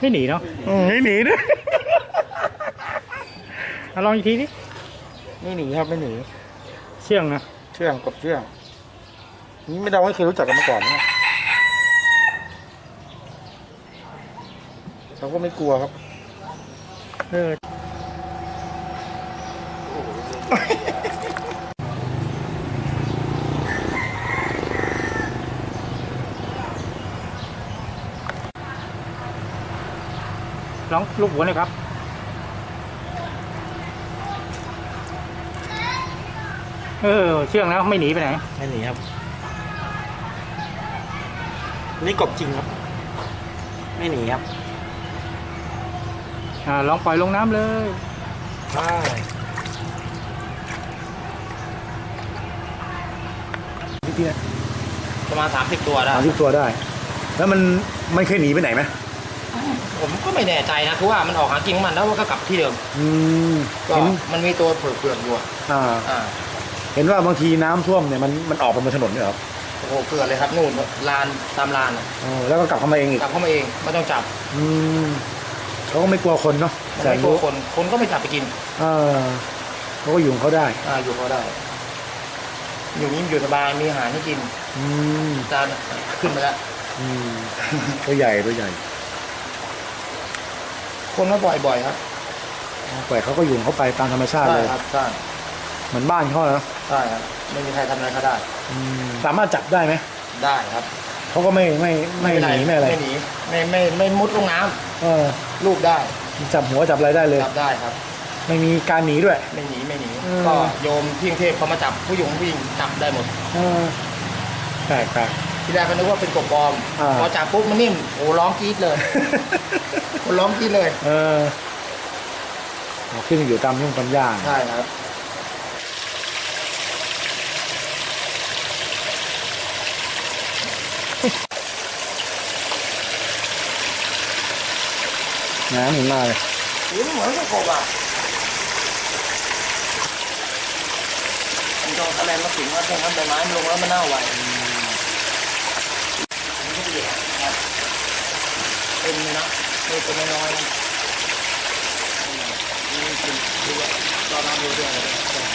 ไม่หนีเนาะอืมไม่หนีด้วย อะลองอีกทีดิไม่หนีครับไม่หนี เชื่องนะเชื่องกดเชื่อง นี่ไม่เดาไม่เคยรู้จักกันมาก่อนนะเราก็ไม่กลัวครับ เออ ลองลูกหัวเลยครับ เออ เชื่องแล้วไม่หนีไปไหน ไม่หนีครับ นี่กบจริงครับ ไม่หนีครับ อ่าลองปล่อยลงน้ำเลยใช่พี่เตี้ยประมาณสามสิบตัวได้สามสิบตัวได้ แล้วมันมันเคยหนีไปไหนไหม ผมก็ไม่แน่ใจนะคือว่ามันออกหากินของมันแล้วมันก็กลับที่เดิมอืมก็เห็นมันมีตัวเผือกเผือกๆอยู่อะอ่า อ่าเห็นว่าบางทีน้ำท่วมเนี่ยมันมันออกไปบนถนนเนี่ยเหรอโอ้โหเกลือเลยครับนู่นลานตามลานอะเออแล้วก็กลับเข้ามาเองอีกกลับเข้ามาเองไม่ต้องจับอืมเขาก็ไม่กลัวคนเนาะมันแสนไม่กลัรู้วคนคนก็ไม่จับไปกินเออเขาก็อยู่ของเขาได้ อ่าอยู่ก็ได้ อยู่นี่อยู่สบายมีอาหารให้กินอืมจานขึ้นมาแล้วอืมตัวใหญ่ตัวใหญ่ คนก็ปล่อยบ่อยครับปล่อยเขาก็อยู่ของเขาไปตามธรรมชาติใช่เลยครับใช่เหมือนบ้านเขาเนาะใช่ครับไม่มีใครทำอะไรเขาได้อืมสามารถจับได้ไหมได้ครับเขาก็ไม่ไม่ไม่หนีไม่อะไรไม่หนีไม่ไม่ไม่มุดลงน้ำเออลูบได้จับหัวจับอะไรได้เลยจับได้ครับ ไม่มีการหนีด้วย ไม่หนีไม่หนีอืมก็โยมที่กรุงเทพเขามาจับผู้หญิงผู้หญิงจับได้หมดเออแปลกแปลก ทีแรกก็นึกว่าเป็นกบปลอมอ่า พอจับปุ๊บมันนิ่มโอ้ร้องกรี๊ดเลย คนร้องกรี๊ดเลยเออขึ้นอยู่ตามยุ่งตามย่างใช่ครับน้ำหนุนมาเลยอุ้ยเหมือนกับกบอะมันจองคะแนนมาถึงว่าต้องทำใบไม้มันลงแล้วมันเน่าไว มันก็เดือดครับเป็นเลยนะไม่เป็นน้อยนะนี่เป็นดูว่าตอนน้ำดูด้วยอะไรด้วย